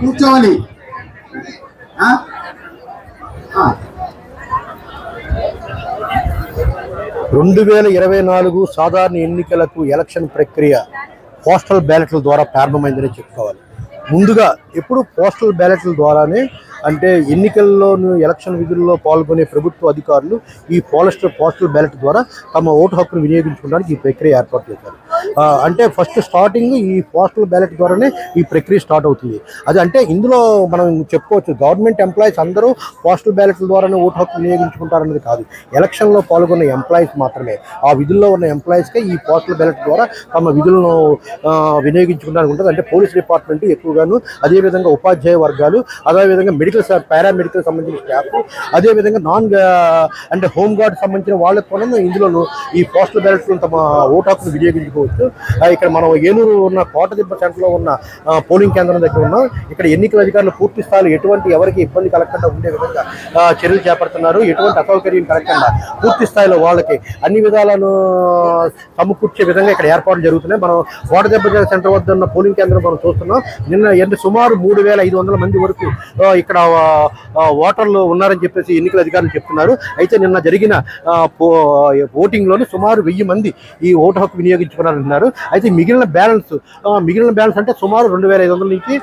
కూర్చోవాలి. రెండు వేల ఇరవై నాలుగు సాధారణ ఎన్నికలకు ఎలక్షన్ ప్రక్రియ పోస్టల్ బ్యాలెట్ల ద్వారా ప్రారంభమైందని చెప్పుకోవాలి. ముందుగా ఎప్పుడు పోస్టల్ బ్యాలెట్ల ద్వారానే అంటే ఎన్నికల్లోనూ ఎలక్షన్ విధుల్లో పాల్గొనే ప్రభుత్వ అధికారులు ఈ పోస్టల్ పోస్టల్ బ్యాలెట్ ద్వారా తమ ఓటు హక్కును వినియోగించుకోవడానికి ఈ ప్రక్రియ ఏర్పాటు చేశారు. అంటే ఫస్ట్ స్టార్టింగ్ ఈ పోస్టల్ బ్యాలెట్ ద్వారానే ఈ ప్రక్రియ స్టార్ట్ అవుతుంది. అది అంటే ఇందులో మనం చెప్పుకోవచ్చు గవర్నమెంట్ ఎంప్లాయీస్ అందరూ పోస్టల్ బ్యాలెట్ల ద్వారానే ఓటు హక్కు వినియోగించుకుంటారనేది కాదు. ఎలక్షన్లో పాల్గొన్న ఎంప్లాయీస్ మాత్రమే. ఆ విధుల్లో ఉన్న ఎంప్లాయీస్కే ఈ పోస్టల్ బ్యాలెట్ ద్వారా తమ విధులను ఆ, వినియోగించుకోవడానికి ఉంటుంది. అంటే పోలీస్ డిపార్ట్మెంట్ ఎక్కువగాను అదేవిధంగా ఉపాధ్యాయ వర్గాలు అదేవిధంగా మెడికల్ పారామెడికల్ సంబంధించిన స్టాఫ్ అదేవిధంగా నాన్ అంటే హోమ్ గార్డ్ సంబంధించిన వాళ్ళకు కూడా ఇందులో ఈ పోస్టల్ బ్యాలెట్ తమ ఓటు హక్కును వినియోగించుకోవచ్చు. ఆ, ఇక్కడ మనం ఏలూరు ఉన్న కోటదిబ్బ సెంటర్లో ఉన్న పోలింగ్ కేంద్రం దగ్గర ఉన్నాం. ఇక్కడ ఎన్నికల అధికారులు పూర్తి స్థాయిలో ఎటువంటి ఎవరికి ఇబ్బంది కలగకుండా ఉండే విధంగా చర్యలు చేపడుతున్నారు. ఎటువంటి అసౌకర్యం కలగకుండా పూర్తి స్థాయిలో వాళ్ళకి అన్ని విధాలను సమకూర్చే విధంగా ఇక్కడ ఏర్పాట్లు జరుగుతున్నాయి. మనం కోటదెబ్బ సెంటర్ వద్ద ఉన్న పోలింగ్ కేంద్రం మనం చూస్తున్నాం. నిన్న ఎంత సుమారు మూడు వేల ఐదు వందల మంది వరకు ఇక్కడ ఓటర్లు ఉన్నారని చెప్పేసి ఎన్నికల అధికారులు చెప్తున్నారు. అయితే నిన్న జరిగిన ఆ, ఓటింగ్లోని సుమారు వెయ్యి మంది ఈ ఓటు హక్కు అంటున్నారు. అయితే మిగిలిన బ్యాలెన్స్ మిగిలిన బ్యాలెన్స్ అంటే సుమారు రెండు వేల ఐదు వందల నుంచి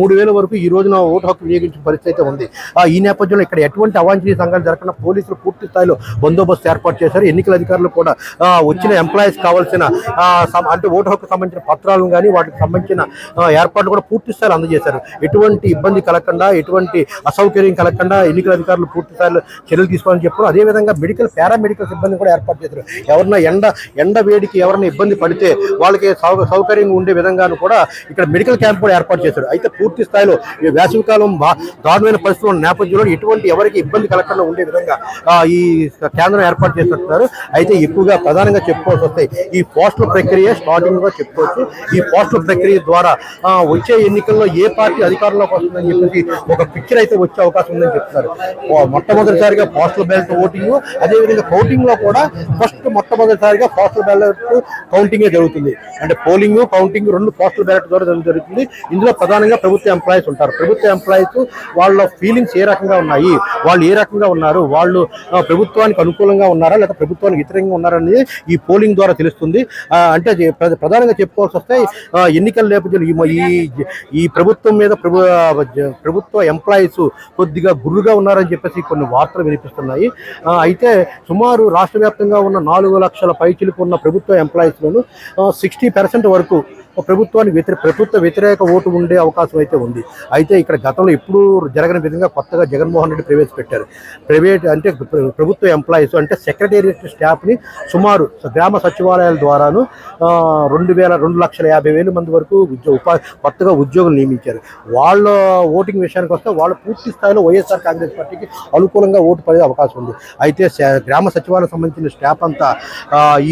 మూడు వేల వరకు ఈ రోజున ఓటు హక్కు వినియోగించిన పరిస్థితి అయితే ఉంది. ఆ, ఈ నేపథ్యంలో ఇక్కడ ఎటువంటి అవాంఛనీయ సంఘాలు జరగకుండా పోలీసులు పూర్తి స్థాయిలో బందోబస్తు ఏర్పాటు చేశారు. ఎన్నికల అధికారులు కూడా వచ్చిన ఎంప్లాయీస్ కావాల్సిన అంటే ఓటు హక్కు సంబంధించిన పత్రాలను కానీ వాటికి సంబంధించిన ఏర్పాట్లు కూడా పూర్తి స్థాయిలో అందజేశారు. ఎటువంటి ఇబ్బంది కలగకుండా ఎటువంటి అసౌకర్యం కలగకుండా ఎన్నికల అధికారులు పూర్తి స్థాయిలో చర్యలు తీసుకోవాలని చెప్పారు. అదేవిధంగా మెడికల్ పారామెడికల్ సిబ్బంది కూడా ఏర్పాటు చేశారు. ఎవరన్నా ఎండ ఎండ వేడికి ఎవరైనా ఇబ్బంది పడితే వాళ్ళకి సౌ- సౌకర్యంగా ఉండే విధంగాను కూడా ఇక్కడ మెడికల్ క్యాంప్ కూడా ఏర్పాటు చేశారు. అయితే పూర్తి స్థాయిలో ఈ వేసవికాలం దారుణమైన పరిస్థితుల ఉన్న నేపథ్యంలో ఎటువంటి ఎవరికి ఇబ్బంది కలగకుండా ఉండే విధంగా ఈ కేంద్రం ఏర్పాటు చేస్తున్నారు అయితే ఎక్కువగా ప్రధానంగా చెప్పుకోవాల్సి వస్తాయి ఈ పోస్టల్ ప్రక్రియ స్టార్టింగ్గా చెప్పుకోవచ్చు. ఈ పోస్టుల ప్రక్రియ ద్వారా వచ్చే ఎన్నికల్లో ఏ పార్టీ అధికారంలోకి వస్తుందని చెప్పేసి ఒక పిక్చర్ అయితే వచ్చే అవకాశం ఉందని చెప్తున్నారు. మొట్టమొదటిసారిగా పోస్టల్ బ్యాలెట్ ఓటింగ్ అదేవిధంగా కౌంటింగ్లో కూడా ఫస్ట్ మొట్టమొదటిసారిగా పోస్టల్ బ్యాలెట్ కౌంటింగ్ జరుగుతుంది. అంటే పోలింగ్ కౌంటింగ్ రెండు పోస్టల్ బ్యాలెట్ ద్వారా జరుగుతుంది. ఇందులో ప్రధానంగా ప్రభుత్వ ఎంప్లాయీస్ ఉంటారు. ప్రభుత్వ ఎంప్లాయీస్ వాళ్ళ ఫీలింగ్స్ ఏ రకంగా ఉన్నాయి? వాళ్ళు ఏ రకంగా ఉన్నారు? వాళ్ళు ప్రభుత్వానికి అనుకూలంగా ఉన్నారా? లేదా ప్రభుత్వానికి వ్యతిరేకంగా ఉన్నారా అనేది ఈ పోలింగ్ ద్వారా తెలుస్తుంది. అంటే ప్రధానంగా చెప్పుకోవాల్సి వస్తే ఎన్నికల నేపథ్యంలో ఈ ఈ ఈ ప్రభుత్వం మీద ప్రభు ప్రభుత్వ ఎంప్లాయీస్ కొద్దిగా గుర్రుగా ఉన్నారని చెప్పేసి కొన్ని వార్తలు వినిపిస్తున్నాయి. అయితే సుమారు రాష్ట్ర వ్యాప్తంగా ఉన్న నాలుగు లక్షల పైచిలకు ఉన్న ప్రభుత్వ ఎంప్లాయీస్లను సిక్స్టీ పర్సెంట్ వరకు ప్రభుత్వానికి వ్యతిరేక ప్రభుత్వ వ్యతిరేక ఓటు ఉండే అవకాశం అయితే ఉంది. అయితే ఇక్కడ గతంలో ఎప్పుడూ జరగని విధంగా కొత్తగా జగన్మోహన్ రెడ్డి ప్రవేశపెట్టారు. ప్రైవేట్ అంటే ప్రభుత్వ ఎంప్లాయీస్ అంటే సెక్రటేరియట్ స్టాఫ్ని సుమారు గ్రామ సచివాలయాల ద్వారాను రెండు వేల రెండు లక్షల యాభై వేల మంది వరకు ఉద్యోగ ఉపా కొత్తగా ఉద్యోగులు నియమించారు. వాళ్ళ ఓటింగ్ విషయానికి వస్తే వాళ్ళు పూర్తి స్థాయిలో వైఎస్ఆర్ కాంగ్రెస్ పార్టీకి అనుకూలంగా ఓటు పడే అవకాశం ఉంది. అయితే గ్రామ సచివాలయం సంబంధించిన స్టాఫ్ అంతా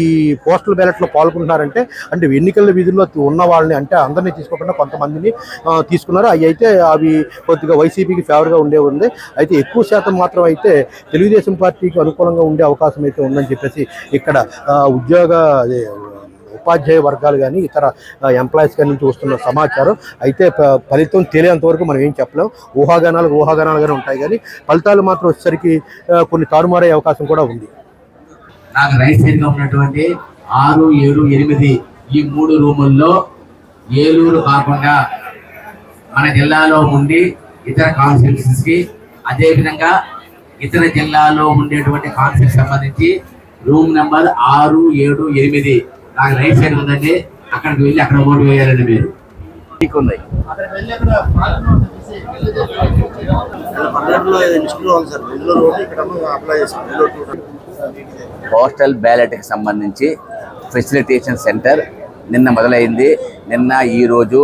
ఈ పోస్టల్ బ్యాలెట్లో పాల్గొంటున్నారంటే అంటే ఎన్నికల విధుల్లో ఉన్న వాళ్ళని అంటే అందరినీ తీసుకోకుండా కొంతమందిని తీసుకున్నారు. అవి అయితే అవి కొద్దిగా వైసీపీకి ఫేవర్గా ఉండే ఉంది. అయితే ఎక్కువ శాతం మాత్రం అయితే తెలుగుదేశం పార్టీకి అనుకూలంగా ఉండే అవకాశం అయితే ఉందని చెప్పేసి ఇక్కడ ఉద్యోగ ఉపాధ్యాయ వర్గాలు కానీ ఇతర ఎంప్లాయీస్ కానీ నుంచి వస్తున్న సమాచారం అయితే ఫలితం తెలియంత వరకు మనం ఏం చెప్పలేం. ఊహాగానాలు ఊహాగానాలుగానే ఉంటాయి కానీ ఫలితాలు మాత్రం వచ్చేసరికి కొన్ని తారుమారయ్యే అవకాశం కూడా ఉంది. నాకు రైట్ ఉన్నటువంటి ఆరు ఏడు ఎనిమిది ఈ మూడు రూముల్లో ఏలూరు కాకుండా మన జిల్లాలో ఉండి ఇతర కాన్స్టిట్యూన్సీస్కి అదే విధంగా ఇతర జిల్లాలో ఉండేటువంటి కాన్స్టిట్యూన్స్ సంబంధించి రూమ్ నెంబర్ ఆరు ఏడు ఎనిమిది. నాకు రైట్ సైడ్ ఉందండి. అక్కడికి వెళ్ళి అక్కడ ఓటు వేయాలండి మీరు. పోస్టల్ బ్యాలెట్కి సంబంధించి ఫెసిలిటేషన్ సెంటర్ నిన్న మొదలైంది. నిన్న ఈరోజు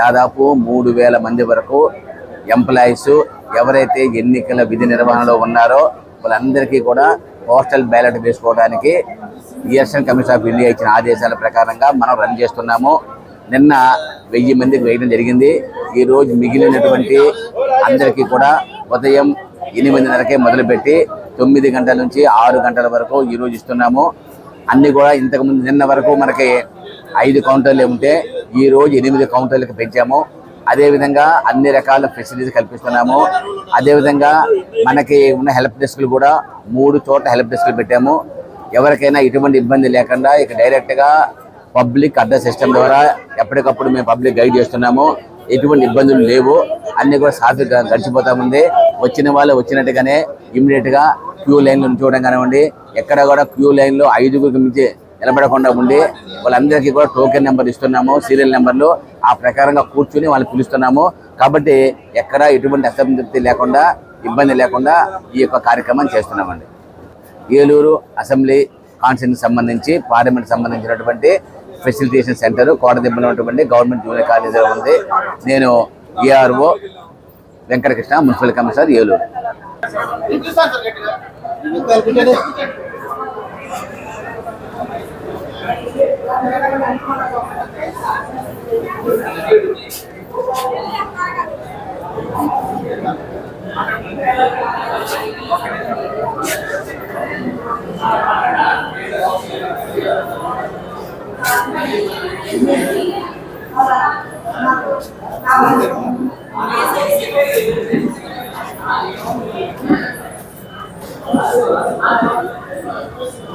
దాదాపు మూడు వేల మంది వరకు ఎంప్లాయీస్ ఎవరైతే ఎన్నికల విధి నిర్వహణలో ఉన్నారో వాళ్ళందరికీ కూడా పోస్టల్ బ్యాలెట్ వేసుకోవడానికి ఎలక్షన్ కమిషన్ ఆఫ్ ఇండియా ఇచ్చిన ఆదేశాల ప్రకారంగా మనం రన్ చేస్తున్నాము. నిన్న వెయ్యి మందికి వేయడం జరిగింది. ఈరోజు మిగిలినటువంటి అందరికీ కూడా ఉదయం ఎనిమిదిన్నరకే మొదలుపెట్టి తొమ్మిది గంటల నుంచి ఆరు గంటల వరకు ఈరోజు ఇస్తున్నాము. అన్నీ కూడా ఇంతకుముందు నిన్న వరకు మనకి ఐదు కౌంటర్లు ఉంటే ఈ రోజు ఎనిమిది కౌంటర్లకు పెంచాము. అదేవిధంగా అన్ని రకాల ఫెసిలిటీస్ కల్పిస్తున్నాము. అదేవిధంగా మనకి ఉన్న హెల్ప్ డెస్క్లు కూడా మూడు చోట్ల హెల్ప్ డెస్క్లు పెట్టాము. ఎవరికైనా ఎటువంటి ఇబ్బంది లేకుండా ఇక డైరెక్ట్గా పబ్లిక్ అడ్రస్ సిస్టమ్ ద్వారా ఎప్పటికప్పుడు మేము పబ్లిక్ గైడ్ చేస్తున్నాము. ఎటువంటి ఇబ్బందులు లేవు. అన్నీ కూడా సాఫీగా గడిచిపోతా ఉంది వచ్చిన వాళ్ళు వచ్చినట్టుగానే ఇమ్మీడియట్గా క్యూ లైన్లో చూడడం కానివ్వండి ఎక్కడ కూడా క్యూ లైన్లో ఐదుగురికి మించి నిలబడకుండా ఉండి వాళ్ళందరికీ కూడా టోకెన్ నెంబర్ ఇస్తున్నాము సీరియల్ నెంబర్లు ఆ ప్రకారంగా కూర్చుని వాళ్ళు పిలుస్తున్నాము. కాబట్టి ఎక్కడ ఎటువంటి అసంతృప్తి లేకుండా ఇబ్బంది లేకుండా ఈ యొక్క కార్యక్రమం చేస్తున్నామండి. ఏలూరు అసెంబ్లీ కాన్స్టిట్యూన్సీ సంబంధించి పార్లమెంట్ సంబంధించినటువంటి ఫెసిలిటేషన్ సెంటర్ కోటదిబ్బలో ఉన్నటువంటి గవర్నమెంట్ జూనియర్ కాలేజీలో ఉంది. నేను ARO Venkatakrishna municipal commissioner Eluru.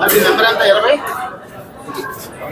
అది నెంబర్ ఎంత ఇరవై